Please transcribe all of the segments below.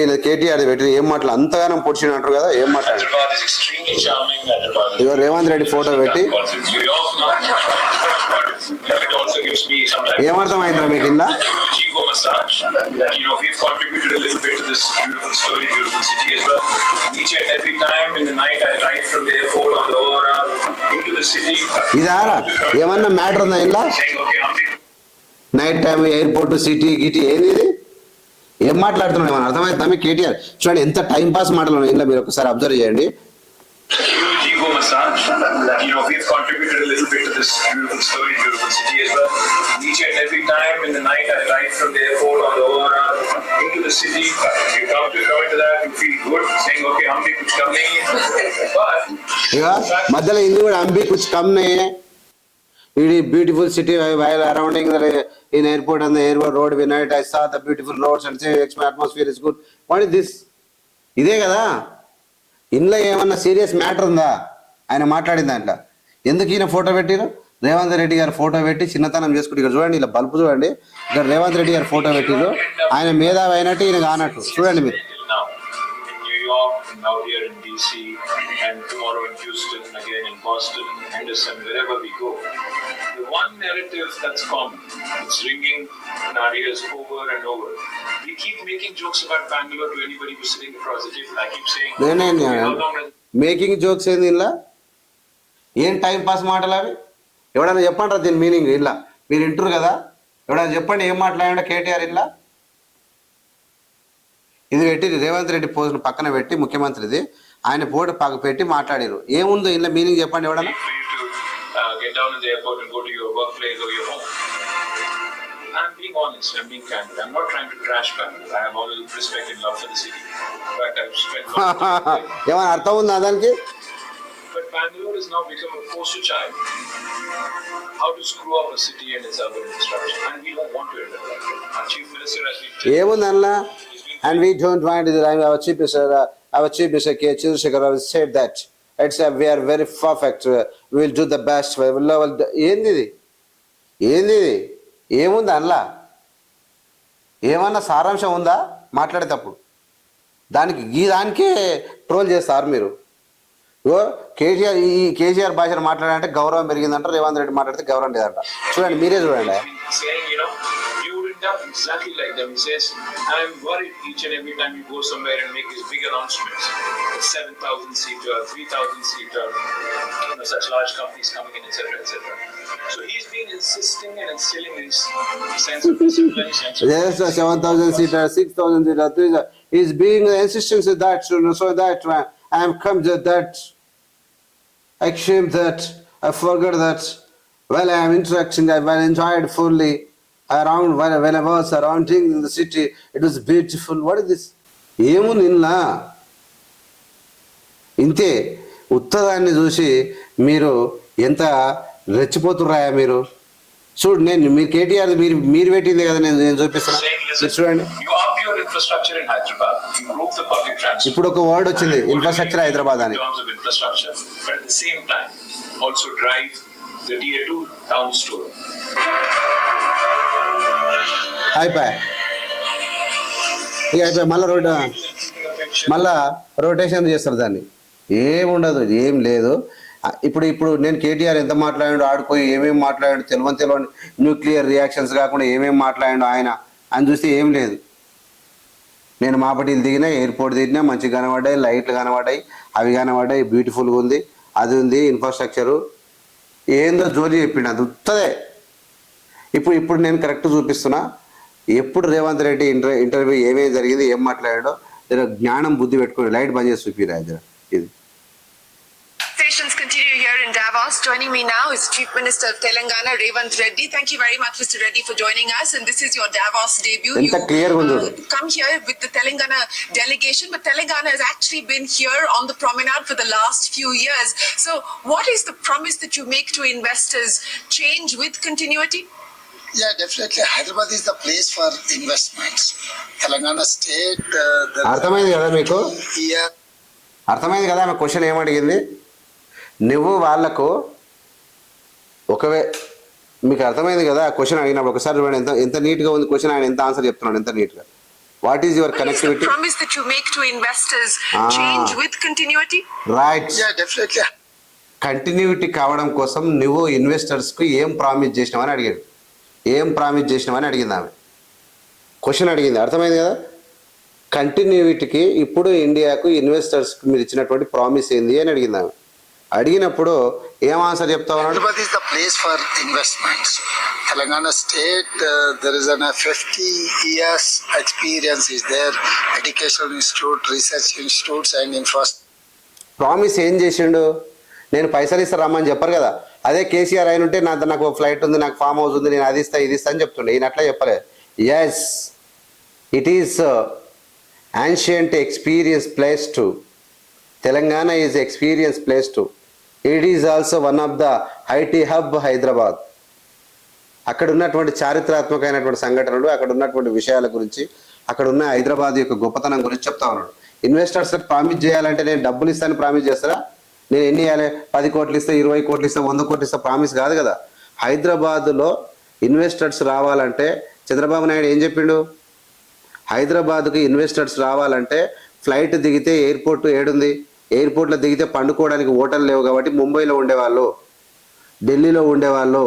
ఇరవై కేటీఆర్ పెట్టి ఏం మాటలు అంతగానం పొడిచిన అంటారు కదా ఏం మాట్లాడారు ఇగో రేవంత్ రెడ్డి ఫోటో పెట్టి ఏమర్థమైందా మీకు ఇందా ఇదారా ఏమన్నా మ్యాటర్ ఉందా ఇలా నైట్ టైం ఎయిర్పోర్ట్ సిటీ గిటీ ఏది ఇది ఏం మాట్లాడుతున్నాం ఏమన్నా అర్థమైంది తమ్మి కేటీఆర్ చూడండి ఎంత టైం పాస్ మాటలు ఉన్నాయి మీరు ఒకసారి అబ్జర్వ్ చేయండి మధ్యలో ఇందు కూడా అంబి కుచ్ come it beautiful city arounding in airport and airport road వినైట్ I saw the beautiful roads and save ex atmosphere is good what is this ఇదే కదా ఇందులో ఏమన్నా సీరియస్ మ్యాటర్ ఉందా ఆయన మాట్లాడిన అంట ఎందుకు ఈయన ఫోటో పెట్టారు రేవంత్ రెడ్డి గారు ఫోటో పెట్టి చిన్నతనం చేసుకుంటే ఇక్కడ చూడండి ఇలా బల్బు చూడండి ఇక్కడ రేవంత్ రెడ్డి గారు ఫోటో పెట్టారు ఆయన మేధావి అయినట్టు ఈయన కానట్టు చూడండి మీరు narrative that's common. It's ringing in our ears over and over. We keep making jokes about Bangalore to anybody who's sitting across the table. I keep saying, no, no, no. How long making jokes ఏంది ఇలా ఏం time pass మాటలు అవి ఎవడన్నా చెప్పండి దీని meaning ఇలా మీరు వింటారు కదా ఎవడన్నా చెప్పండి ఏం మాట్లాడాడు కేటీఆర్ ఇలా ఇది పెట్టి రేవంత్ రెడ్డి పోస్ట్ను పక్కన పెట్టి ముఖ్యమంత్రిది ఆయన పోటీ పక్క పెట్టి మాట్లాడారు ఏముందో ఇలా మీనింగ్ చెప్పండి ఎవడన్నా get down in the airport and go to your workplace or your home. I'm being honest, I'm being candid. I'm not trying to trash Bangalore. I have all respect and love for the city. But I've spent a lot of time there. ఏమైనా అర్థం ఉందా దానికి But Bangalore has now become a poster child. How to screw up a city and its urban infrastructure. And we don't want to end up like that. Our chief minister has been ఏముంది అందులో and we don't want ఇది our chief our chief mister K Chandrashekar Rao said that it's we are very perfect will do the best ఏంది ఇది ఏంది ఇది ఏముంది అందులో ఏమన్నా సారాంశం ఉందా మాట్లాడేటప్పుడు దానికి ఈ దానికే ట్రోల్ చేస్తారు మీరు కేసీఆర్ ఈ కేసీఆర్ భాషను మాట్లాడాలంటే గౌరవం పెరిగిందంట రేవంత్ రెడ్డి మాట్లాడితే గౌరవం లేదంట చూడండి మీరే చూడండి picked up exactly like them. He says, and I'm worried each and every time you go somewhere and make these big announcements, 7,000 seater, 3,000 seater, you know, such large companies coming in, etc., etc. So he's been insisting and instilling this sense of discipline. sense of yes, 7,000 seater, 6,000 seater, 3,000. He's being insisting that, so that uh, I am come to that, I that, I forgot that, well, I am interacting, I well enjoyed fully. Around when I surrounding arounding in the city it was beautiful what is this ఏము నిన్న ఇంతే ఉత్తదాన్ని చూసి మీరు ఎంత రెచ్చిపోతున్నాయా మీరు చూడు నేను మీరు కేటీఆర్ మీరు మీరు పెట్టింది కదా నేను నేను చూపిస్తాను చూడండి ఇప్పుడు ఒక వర్డ్ వచ్చింది ఇన్ఫ్రాస్ట్రక్చర్ హైదరాబాద్ అని also drive the town store అయిపోయా ఇక అయిపోయా మళ్ళీ రోడ్ మళ్ళా రొటేషన్ చేస్తారు దాన్ని ఏముండదు ఏం లేదు ఇప్పుడు ఇప్పుడు నేను కేటీఆర్ ఎంత మాట్లాడాడు ఆడుకోయి ఏమేమి మాట్లాడాడు తెలవని తెలవని న్యూక్లియర్ రియాక్షన్స్ కాకుండా ఏమేమి మాట్లాడాడు ఆయన అని చూస్తే ఏం లేదు నేను మాపటిలు దిగినా ఎయిర్పోర్ట్ దిగినా మంచిగా కనబడ్డాయి లైట్లు కనబడ్డాయి అవి కనబడ్డాయి బ్యూటిఫుల్గా ఉంది అది ఉంది ఇన్ఫ్రాస్ట్రక్చరు ఏందో జోలి చెప్పిండు అది ఉత్తదే ఇప్పుడు ఇప్పుడు నేను కరెక్ట్ చూపిస్తున్నా ఎప్పుడు రేవంత్ రెడ్డి ఇంటర్ ఇంటర్వ్యూ ఏమేమి జరిగింది ఏం మాట్లాడాడో నేను జ్ఞానం బుద్ధి పెట్టుకుని లైట్ బంద్ చేసి చూపిరా ఇది Conversations continue here in Davos. Joining me now is Chief Minister of Telangana, Revanth Reddy. Thank you very much, Mr. Reddy, for joining us. And this is your Davos debut. You uh, come here with the Telangana delegation, but Telangana has actually been here on the promenade for the last few years. So, what is the promise that you make to investors? Change with continuity? Telangana state uh, అర్థమైంది కదా మీకు అర్థమైంది కదా ఆమె question ఏమడిగింది నువ్వు వాళ్లకు ఒకవే మీకు అర్థమైంది కదా క్వశ్చన్ అడిగినప్పుడు ఒకసారి చూడండి ఎంత ఎంత నీట్గా ఉంది క్వశ్చన్ ఆయన ఎంత ఆన్సర్ చెప్తున్నాడు ఎంత నీట్గా what is your connectivity to investors with continuity right yeah definitely continuity కావడం కోసం నువ్వు ఇన్వెస్టర్స్ కు ఏం ప్రామిస్ అని అడిగాడు ఏం ప్రామిస్ చేసినామని అడిగింది ఆమె క్వశ్చన్ అడిగింది అర్థమైంది కదా కంటిన్యూటీకి ఇప్పుడు ఇండియాకు ఇన్వెస్టర్స్కి మీరు ఇచ్చినటువంటి ప్రామిస్ ఏంది అని అడిగింది ఆమె అడిగినప్పుడు ఏం ఆన్సర్ చెప్తా Hyderabad is the place for investments Telangana state there is an fifty years experience is there educational institute research institutes and infrastructure promise ఏం చేసిండు నేను పైసలు ఇస్తా రమ్మని చెప్పరు కదా అదే కేసీఆర్ అయిన ఉంటే నా నాకు ఫ్లైట్ ఉంది నాకు ఫామ్ హౌస్ ఉంది నేను అది ఇస్తా ఇది ఇస్తా అని చెప్తుండే ఈయన అట్లా చెప్పలేదు yes it is ancient experience place to Telangana is experience place to it is also one of the IT hub Hyderabad అక్కడ ఉన్నటువంటి చారిత్రాత్మకమైనటువంటి సంఘటనలు అక్కడ ఉన్నటువంటి విషయాల గురించి అక్కడ ఉన్న హైదరాబాద్ యొక్క గొప్పతనం గురించి చెప్తా ఉన్నాడు ఇన్వెస్టర్స్ ప్రామిస్ చేయాలంటే నేను డబ్బులు ఇస్తాను ప్రామిస్ చేస్తారా నేను ఎన్ని ఇవ్వాలి పది కోట్లు ఇస్తే ఇరవై కోట్లు ఇస్తే వంద కోట్లు ఇస్తే ప్రామిస్ కాదు కదా హైదరాబాద్లో ఇన్వెస్టర్స్ రావాలంటే చంద్రబాబు నాయుడు ఏం చెప్పిండు హైదరాబాద్కి ఇన్వెస్టర్స్ రావాలంటే ఫ్లైట్ దిగితే ఎయిర్పోర్ట్ ఏడుంది ఎయిర్పోర్ట్లో దిగితే పండుకోవడానికి హోటల్ లేవు కాబట్టి ముంబైలో ఉండేవాళ్ళు ఢిల్లీలో ఉండేవాళ్ళు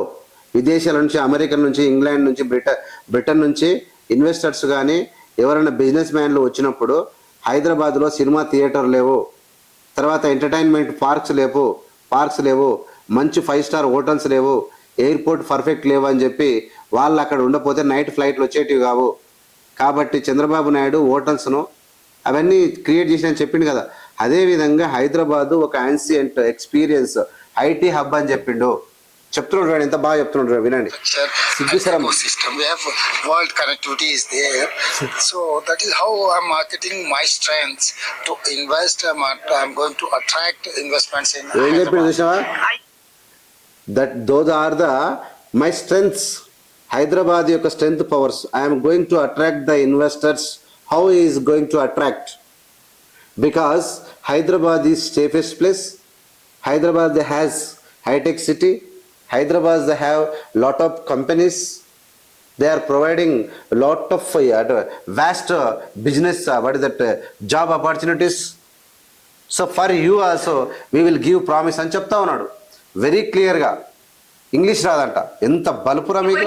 విదేశాల నుంచి అమెరికా నుంచి ఇంగ్లాండ్ నుంచి బ్రిటన్ బ్రిటన్ నుంచి ఇన్వెస్టర్స్ కానీ ఎవరైనా బిజినెస్ మ్యాన్లు వచ్చినప్పుడు హైదరాబాద్లో సినిమా థియేటర్ లేవు తర్వాత ఎంటర్టైన్మెంట్ పార్క్స్ లేవు పార్క్స్ లేవు మంచి ఫైవ్ స్టార్ హోటల్స్ లేవు ఎయిర్పోర్ట్ పర్ఫెక్ట్ లేవు అని చెప్పి వాళ్ళు అక్కడ ఉండపోతే నైట్ ఫ్లైట్లు వచ్చేటివి కావు కాబట్టి చంద్రబాబు నాయుడు హోటల్స్ను అవన్నీ క్రియేట్ అని చెప్పిండు కదా అదేవిధంగా హైదరాబాదు ఒక యాన్సియంట్ ఎక్స్పీరియన్స్ ఐటీ హబ్ అని చెప్పిండు చెప్తున్నాడు ఎంత బాగా చెప్తున్నాడు వినండి సిగ్గుసరం system world connectivity is so that is how I marketing my strengths to invest I'm going to attract investments in ఏం చెప్పింది చూసావా that those are the my strengths Hyderabad యొక్క strength powers I'm going to attract the investors how is going to attract because Hyderabad is safest place Hyderabad has hitech city Hyderabad they have lot of companies they are providing lot of vast business what is that job opportunities so for you also we will give promise అని చెప్తా ఉన్నాడు very క్లియర్గా English రాదంట ఎంత బలుపురా మీకు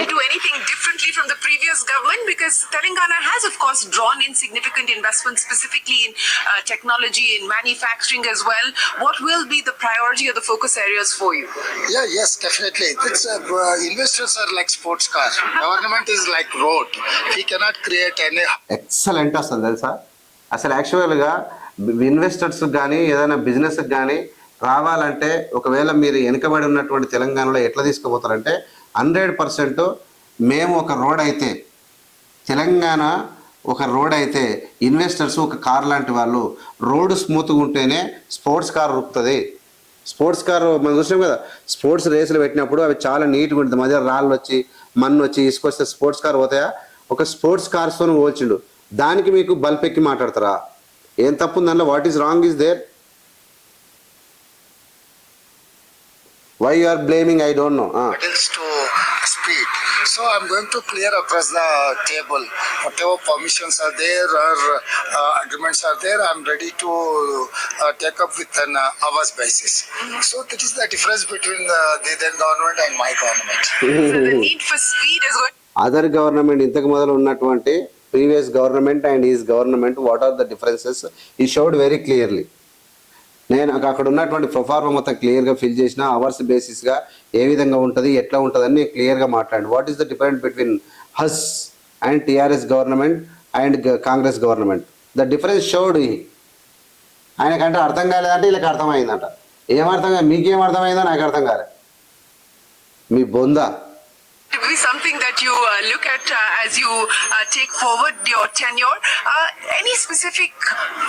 because Telangana has, of course, drawn in significant investments, specifically in uh, technology, in manufacturing as well. What will be the priority or the focus areas for you? Yeah, yes, definitely. It's, uh, uh, investors are like sports cars. Government is like road. We cannot create any... excellent వస్తుంది తెలుసా అసలు యాక్చువల్గా investors కానీ ఏదైనా బిజినెస్కి కానీ రావాలంటే ఒకవేళ మీరు వెనుకబడి ఉన్నటువంటి తెలంగాణలో ఎట్లా తీసుకుపోతారంటే హండ్రెడ్ పర్సెంట్ మేము ఒక రోడ్ అయితే తెలంగాణ ఒక రోడ్ అయితే ఇన్వెస్టర్స్ ఒక కార్ లాంటి వాళ్ళు రోడ్డు స్మూత్గా ఉంటేనే స్పోర్ట్స్ కార్ రుక్కుతుంది స్పోర్ట్స్ కార్ మనం చూసినాం కదా స్పోర్ట్స్ రేసులు పెట్టినప్పుడు అవి చాలా నీట్గా ఉంటుంది మధ్య రాళ్ళు వచ్చి మన్ను వచ్చి ఇసుకొస్తే స్పోర్ట్స్ కార్ పోతాయా ఒక స్పోర్ట్స్ కార్స్తో పోల్చిండు దానికి మీకు బల్పెక్కి మాట్లాడతారా ఏం తప్పు దానిలో what is wrong is there why you are blaming I don't know speed So I'm going to clear across the table. Whatever permissions are there or uh, agreements are there, I'm ready to uh, take up with an uh, hours basis. Mm-hmm. So that is the difference between the, the then government and my government. So the need for speed is what. Other the ఇంతకు మొదలు ఉన్నటువంటి previous government and is government what are the differences ఈ showed very clearly నేను అక్కడ ఉన్నటువంటి proforma మొత్తం క్లియర్గా fill చేసిన అవర్స్ బేసిస్గా ఏ విధంగా ఉంటుంది ఎట్లా అని నేను క్లియర్గా మాట్లాడి what is the different between us and TRS government and Congress government the difference showed ఆయనకంటే అర్థం కాలేదంటే వీళ్ళకి అర్థమైందంట ఏమర్థం కాదు మీకేం అర్థమైందో నాకు అర్థం కాలే మీ బొందా be something that you uh, look at uh, as you uh, take forward your tenure. Uh, any specific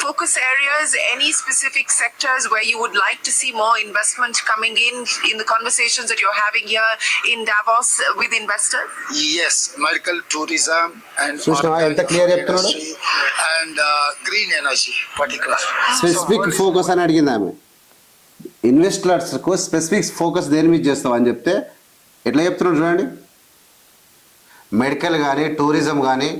focus areas, any specific sectors where you would like to see more investment coming in in the conversations that you're having here in Davos uh, with investors? Yes, medical tourism and చూసినావా ఎంత clear చెప్తున్నాడు? industry and uh, green energy particular. Specific focus అని అడిగింది ఆమె ఇన్వెస్టర్స్కు specific focus దేని మీద చేస్తావు అని చెప్తే ఎట్లా చెప్తున్నాడు చూడండి మెడికల్ కానీ టూరిజం కానీ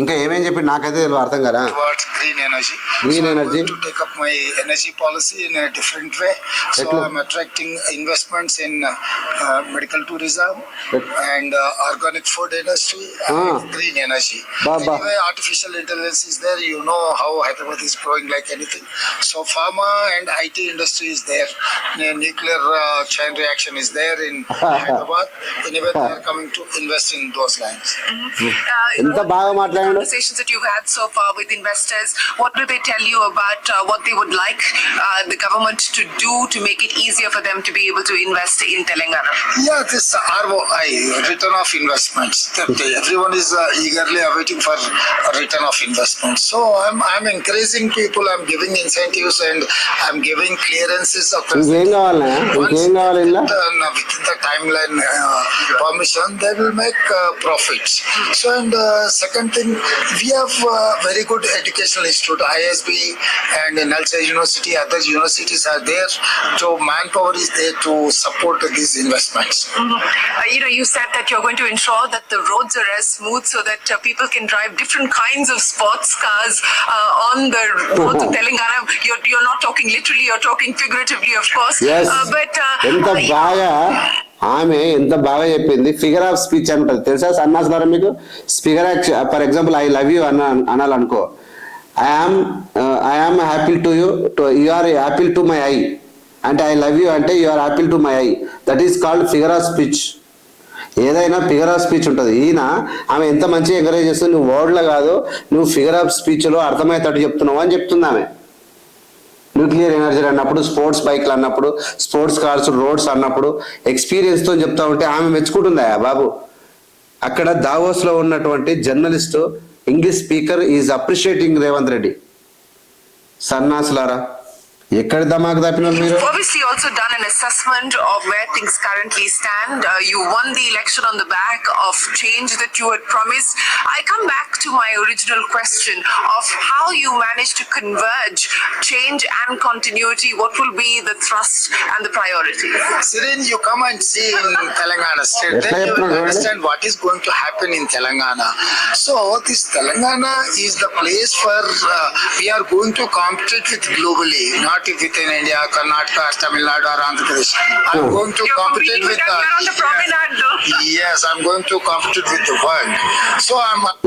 ఇంకా ఏమేం చెప్పి నాకైతే అర్థం కదా towards green energy Green energy. To take up my energy policy in a different way so Etla? I'm attracting investments in medical tourism Et- and organic food industry Ah. Green energy Ba- ba. Anyway artificial intelligence is there you know how Hyderabad is growing like anything so pharma and IT industry is there nuclear chain reaction is there in Hyderabad anyway they are coming to invest in those lines ఎంత బాగా మాట్లాడిన conversations that you've had so far with investors, what do they tell you about uh, what they would like uh, the government to do to make it easier for them to be able to invest in Telangana? Yeah, this ROI, return of investments. Everyone is uh, eagerly awaiting for return of investments. So I'm, I'm encouraging people, I'm giving incentives and I'm giving clearances of eh? uh, within the timeline uh, permission, they will make profits. Hmm. So and second thing we have very good educational institute, ISB and Nalsa University, other universities are there. So manpower is there to support these investments. Mm-hmm. Uh, you know, you said that you're going to ensure that the roads are as smooth so that uh, people can drive different kinds of sports cars uh, on the roads mm-hmm. of Telangana. You're, you're not talking literally, you're talking figuratively, of course. Yes. Uh, but uh, ఆమె ఎంత బాగా చెప్పింది figure of speech అంటుంది తెలుసా సన్నాస్ ద్వారా మీకు figure for example I love you అన్న అనాలనుకో I am I am happy to you to you are happy to my I అంటే ఐ లవ్ యూ అంటే you are happy to my I that is called figure of speech ఏదైనా figure of speech ఉంటుంది ఈయన ఆమె ఎంత మంచిగా encourage చేస్తుంది నువ్వు వర్డ్లో కాదు నువ్వు ఫిగర్ ఆఫ్ స్పీచ్లో అర్థమయ్యేటట్టు చెప్తున్నావు అని చెప్తుంది ఆమె న్యూక్లియర్ ఎనర్జీ అన్నప్పుడు స్పోర్ట్స్ బైక్లు అన్నప్పుడు స్పోర్ట్స్ కార్స్ రోడ్స్ అన్నప్పుడు ఎక్స్పీరియన్స్తో చెప్తా ఉంటే ఆమె మెచ్చుకుంటుందా బాబు అక్కడ దావోస్లో ఉన్నటువంటి journalist English speaker is appreciating Revanth Reddy సన్నాసులారా ఎక్కడ దమాక్ తప్పిన మీరు You've obviously also done an assessment of where things currently stand. Uh, you won the election on the back of change that you had promised. I come back to my original question of how you managed to converge change and continuity. What will be the thrust and the priority? Sirin, you come and see in Telangana state, Yes, then I you will have understand what is going to happen in Telangana. So this Telangana is the place where uh, we are going to compete with globally, not party with in India Karnataka Tamil Nadu or Andhra Pradesh Pradesh. Oh.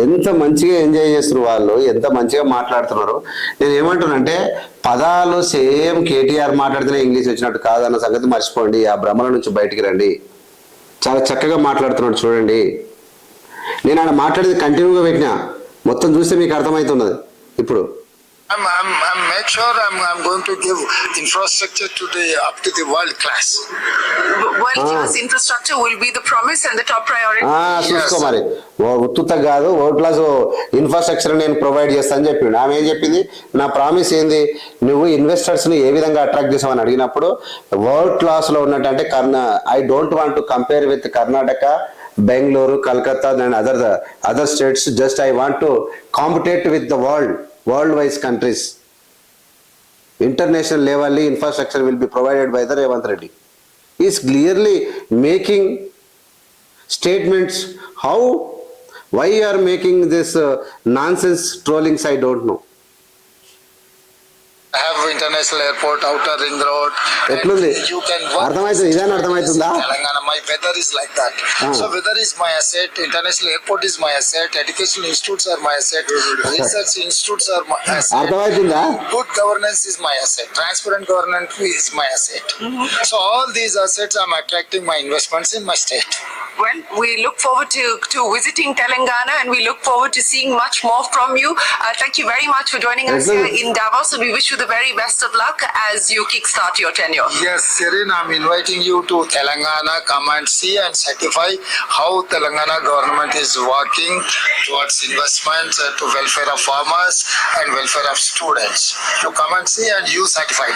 ఎంత మంచిగా enjoy చేస్తున్నారు వాళ్ళు ఎంత మంచిగా మాట్లాడుతున్నారు నేను ఏమంటున్నానంటే పదాలు సేమ్ కేటీఆర్ మాట్లాడితే ఇంగ్లీష్ వచ్చినట్టు కాదన్న సంగతి మర్చిపోండి ఆ భ్రమల నుంచి బయటికి రండి చాలా చక్కగా మాట్లాడుతున్నాడు చూడండి నేను ఆయన మాట్లాడేది కంటిన్యూగా పెట్టినా మొత్తం చూస్తే మీకు అర్థమవుతున్నది ఇప్పుడు I'm, I'm, I'm make sure I'm, I'm going to give infrastructure to the up to the world class. World ah. class infrastructure will be the promise and the top priority. ఆ ah, చూసుకో మరి ఉత్తుత కాదు world class infrastructure నేను provide చేస్తాను అని చెప్పిండు ఆమె ఏం చెప్పింది నా ప్రామిస్ ఏంది నువ్వు ఇన్వెస్టర్స్ని ఏ విధంగా అట్రాక్ట్ చేసావని అడిగినప్పుడు వరల్డ్ క్లాస్లో ఉన్నట్టు అంటే కర్ణ I don't want to compare with Karnataka Bengaluru Calcutta and other other states just I want to compete with the world world-wise countries. International level infrastructure will be provided by the Revant Reddy. He is clearly making statements. Why you are making this uh, nonsense trollings, I don't know. Have international airport outer ring road ఎట్లుంది you can అర్థమవుతుంది ఇదేనా అర్థమవుతుందా Telangana my weather is like that so weather is my asset international airport is my asset education institutes are my asset research institutes are my asset అర్థమవుతుందా good governance is my asset transparent governance is my asset so all these assets I'm attracting my investments in my state well, we look forward to, to visiting Telangana and we look forward to seeing much more from you. Uh, thank you very much for joining us here in Davos and we wish you the very best of luck as you kickstart your tenure. Yes, Sirin, I'm inviting you to Telangana. Come and see and certify how Telangana government is working towards investments uh, to welfare of farmers and welfare of students. You come and see and you certify me.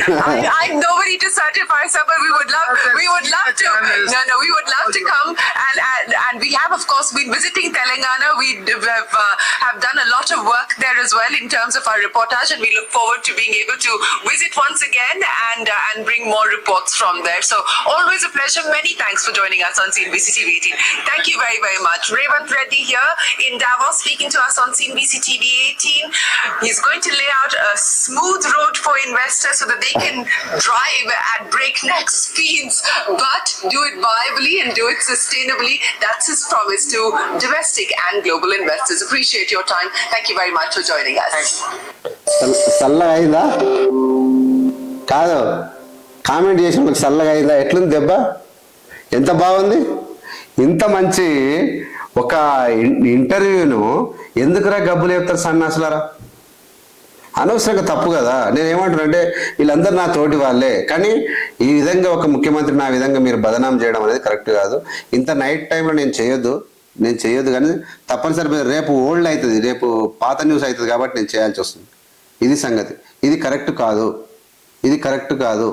I, am nobody to certify, sir, but we would love, we would love to. No, no, we we would love to come. And, and, and we have, of course, been visiting Telangana. We have, uh, have done a lot of work there as well in terms of our reportage, and we look forward to being able to visit once again and, uh, and bring more reports from there. So always a pleasure. Many thanks for joining us on CNBC TV 18. Thank you very, very much. Raven Reddy here in Davos speaking to us on CNBC TV 18. He's going to lay out a smooth road for investors so that they can drive at breakneck speeds, but do it by globally and do it sustainably. That's his promise to domestic and global investors. Appreciate your time. Thank you very much for joining us. చల్లగా అయిందా కాదు comment చేసిన మీకు చల్లగా అయిందా ఎట్లుంది దెబ్బ ఎంత బాగుంది ఇంత మంచి ఒక ఇంటర్వ్యూను ఎందుకురా గబ్బులు చెప్తారు సన్నాసులారా అనవసరంగా తప్పు కదా నేను నేనేమంటున్నానంటే వీళ్ళందరూ నా తోటి వాళ్ళే కానీ ఈ విధంగా ఒక ముఖ్యమంత్రి నా విధంగా మీరు బదనాం చేయడం అనేది కరెక్ట్ కాదు ఇంత నైట్ టైంలో నేను చేయొద్దు నేను చేయొద్దు కానీ తప్పనిసరి రేపు ఓల్డ్ అవుతుంది రేపు పాత న్యూస్ అవుతుంది కాబట్టి నేను చేయాల్సి వస్తుంది ఇది సంగతి ఇది కరెక్ట్ కాదు ఇది కరెక్ట్ కాదు